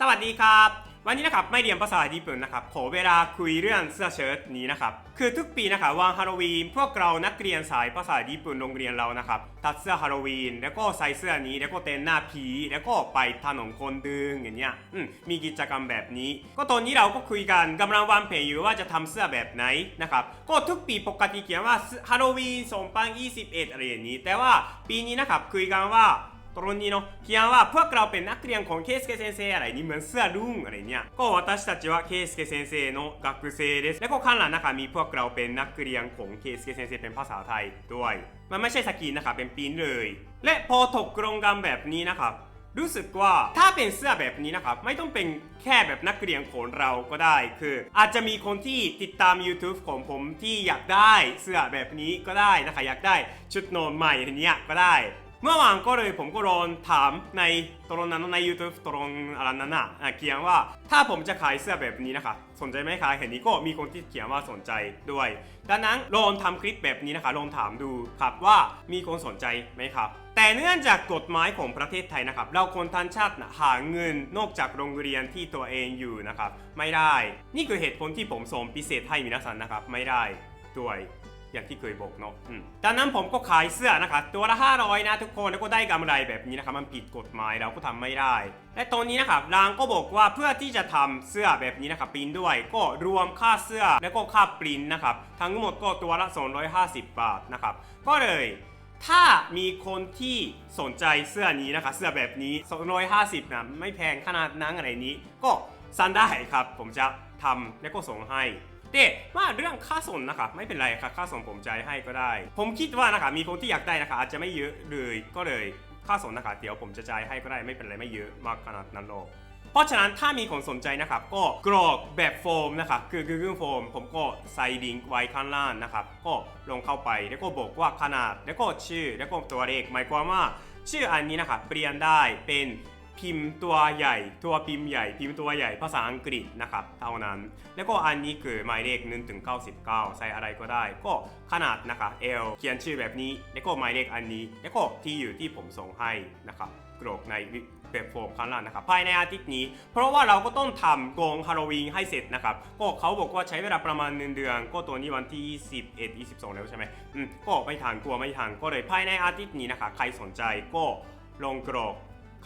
สวัสดีครับ วันนี้นะครับไม่เรียนภาษาญี่ปุ่นนะครับขอเวลาคุยเรื่องเสื้อเชิ้ตนี้นะครับคือทุกปีนะครับวันฮาโลวีนพวกเรานักเรียนสายภาษาญี่ปุ่นโรงเรียนเรานะครับตัดเสื้อฮาโลวีนแล้วก็ใส่เสื้อนี้แล้วก็เต้นหน้าผีแล้วก็ไปถนนคนดึงอย่างเงี้ยอืมมีกิจกรรมแบบนี้ ก็ตอนนี้เราก็คุยกันกำลังวางแผนอยู่ว่าจะทำเสื้อแบบไหนนะครับก็ทุกปีปกติเขียนว่าฮาโลวีน2021อะไรอย่างนี้ แต่ว่าปีนี้นะครับคุยกันว่า ตรงนี้เนาะเคียนว่าพวกเราเป็นนักเรียนของเคสเกเซนเซอะไรนี่เหมือนเสื้อรุ่งอะไรเนี่ยก็วาตาชิตาจิเคสเกเซนเซโนะกัเซเและก็ข้างหลังนะคะมีพวกเราเป็นนักเรียนของเคสเกเซนเซเป็นภาษาไทยด้วย มันไม่ใช่สกีนะคะเป็นปีนเลย และพอถกกรงกันแบบนี้นะครับรู้สึกว่าถ้าเป็นเสื้อแบบนี้นะครับ ไม่ต้องเป็นแค่แบบนักเรียนขนเราก็ได้คือ อาจจะมีคนที่ติดตาม YouTube ของผมที่อยากได้เสื้อแบบนี้ก็ได้นะคะอยากได้ชุดนอนใหม่ทีเนี้ยก็ได้ เมื่อวานก็เลยผมก็ลองถามในตรงนั้นใน YouTube ตรงอะไรนั้นน่ะอะเขียนว่าถ้าผมจะขายเสื้อแบบนี้นะคะ สนใจไหมคะเห็นนี้ก็มีคนที่เขียนว่าสนใจด้วย ดังนั้นลองทำคลิปแบบนี้นะคะลองถามดูครับว่ามีคนสนใจไหมครับแต่เนื่องจากกฎหมายของประเทศไทยนะครับ เราคนทันชาติหาเงินนอกจากโรงเรียนที่ตัวเองอยู่นะครับ ไม่ได้ นี่คือเหตุผลที่ผมส่งพิเศษให้มินาซันนะครับ ไม่ได้ด้วย อย่างที่เคยบอกเนาะอืมดังนั้นผมก็ขายเสื้อนะครับตัวละ 500 นะทุกคนแล้วก็ได้กำไรแบบนี้นะครับมันผิดกฎหมายเราก็ทำไม่ได้ และตอนนี้นะครับรางก็บอกว่าเพื่อที่จะทำเสื้อแบบนี้นะครับปริ้นด้วยก็รวมค่าเสื้อแล้วก็ค่าปริ้นนะครับทั้งหมดก็ตัวละ 250 บาทนะครับก็เลยถ้ามีคนที่สนใจเสื้อนี้นะคะ เสื้อแบบนี้ 250นะไม่แพงขนาดนั้นอะไรนี้ ก็สั่งได้ครับ ผมจะทำแล้วก็ส่งให้ แต่ว่าเรื่องค่าส่งนะคะไม่เป็นไรครับค่าส่งผมจ่ายให้ก็ได้ ผมคิดว่านะคะมีคนที่อยากได้นะคะอาจจะไม่เยอะเลยก็เลยค่าส่งนะคะเดี๋ยวผมจะจ่ายให้ก็ได้ไม่เป็นไรไม่เยอะมากขนาดนั้นหรอกเพราะฉะนั้นถ้ามีคนสนใจนะครับก็กรอกแบบโฟมนะครับคือ Google Form ผมก็ใส่ลิงก์ไว้ข้างล่างนะครับก็ลงเข้าไปแล้วก็บอกว่าขนาดแล้วก็ชื่อแล้วก็ตัวเลขหมายความว่าชื่ออันนี้นะครับเปลี่ยนได้เป็น พิมพ์ตัวใหญ่ ตัวพิมพ์ใหญ่ พิมพ์ตัวใหญ่ภาษาอังกฤษนะครับ เท่านั้น แล้วก็อันนี้คือหมายเลข1ถึง99 ใส่อะไรก็ได้ ก็ขนาดนะครับ L เขียนชื่อแบบนี้ แล้วก็หมายเลขอันนี้ แล้วก็ที่อยู่ที่ผมส่งให้นะครับกรอกในแบบโฟมข้างล่างนะครับภายในอาทิตย์นี้ เพราะว่าเราก็ต้องทำกองฮาโลวีนให้เสร็จนะครับก็เขาบอกว่าใช้เวลาประมาณหนึ่งเดือน ก็ตัวนี้วันที่21 22 แล้วใช่ไหมอืมก็ไม่ทันกลัวไม่ทันก็เลยภายในอาทิตย์นี้นะครับใครสนใจก็ลงกรอก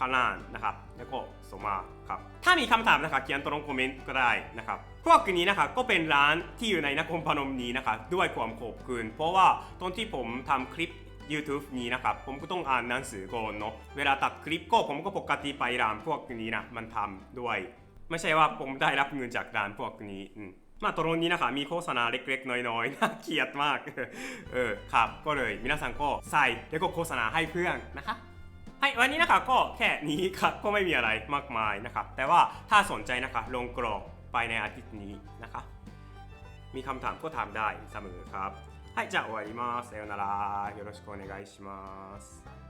ข้างล่างนะครับ แล้วก็ส่งมาครับ ถ้ามีคำถามนะครับเขียนตรงคอมเมนต์ก็ได้นะครับ พวกนี้นะครับก็เป็นร้านที่อยู่ในนครพนมนี้นะครับด้วยความขอบคุณเพราะว่าตอนที่ผมทำคลิป YouTube นี้นะครับ ผมก็ต้องอ่านหนังสือก่อนเนาะเวลาตัดคลิปก็ผมก็ปกติไปร้านพวกนี้นะมันทำด้วย ไม่ใช่ว่าผมได้รับเงินจากร้านพวกนี้อืมมาตรงนี้นะคะมีโฆษณาเล็กๆ น้อยๆ น่าเกลียดมาก เออครับ ก็เลย皆さんก็ใส่แล้วก็โฆษณาให้เพื่อนนะคะ はいวันนี้นะครับก็แค่นี้ครับก็ไม่มีอะไรมากมายนะครับ แต่ว่าถ้าสนใจนะคะลงกรอกไปในอาทิตย์นี้นะคะ มีคำถามก็ถามได้เสมอครับはい、じゃあ終わります。さようなら。よろしくお願いします。